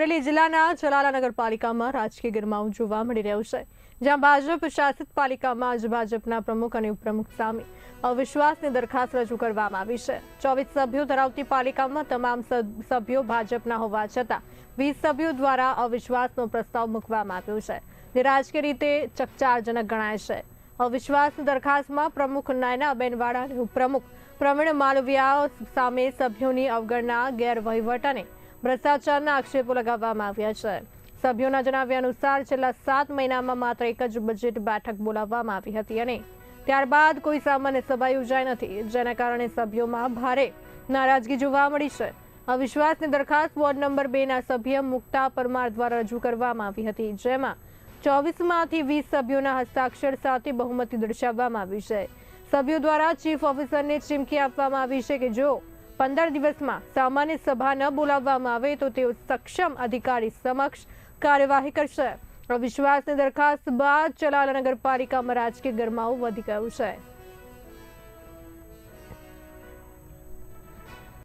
અમરેલી જિલ્લાના ચલાલા નગરપાલિકામાં રાજકીય ગરમાવું જોવા મળી રહ્યો છે, જ્યાં ભાજપ શાસિત પાલિકામાં આજ ભાજપના પ્રમુખ અને ઉપપ્રમુખ સામે અવિશ્વાસની દરખાસ્ત રજૂ કરવામાં આવી છે. ચોવીસ સભ્યો ધરાવતી પાલિકામાં તમામ સભ્યો ભાજપના હોવા છતાં વીસ સભ્યો દ્વારા અવિશ્વાસનો પ્રસ્તાવ મૂકવામાં આવ્યો છે. જે રાજકીય રીતે ચકચારજનક ગણાય છે. અવિશ્વાસની દરખાસ્તમાં પ્રમુખ નાયના બેનવાડા અને ઉપપ્રમુખ પ્રવીણ માલવિયા સામે સભ્યોની અવગણના, ગેરવહીવટ અને ભ્રષ્ટાચારના આક્ષેપો લગાવવામાં આવ્યા છે. સભ્યોના જણાવ્યા અનુસાર છેલ્લા સાત મહિનામાં માત્ર એક જ બજેટ બેઠક બોલાવવામાં આવી હતી અને ત્યારબાદ કોઈ સામાન્ય સભા યોજાઈ નથી, જેના કારણે સભ્યોમાં ભારે નારાજગી જોવા મળી છે. અવિશ્વાસની દરખાસ્ત વોર્ડ નંબર બે ના સભ્ય મુક્તા પરમાર દ્વારા રજૂ કરવામાં આવી હતી, જેમાં ચોવીસમાંથી વીસ સભ્યોના હસ્તાક્ષર સાથે બહુમતી દર્શાવવામાં આવી છે. સભ્યો દ્વારા ચીફ ઓફિસરને ચીમકી આપવામાં આવી છે કે જો પંદર દિવસમાં સામાન્ય સભા ન બોલાવવામાં આવે તો તેઓ સક્ષમ અધિકારી સમક્ષ કાર્યવાહી કરશે. અવિશ્વાસની દરખાસ્ત બાદ ચલાલા નગરપાલિકામાં રાજકીય ગરમાવો વધી ગયું છે.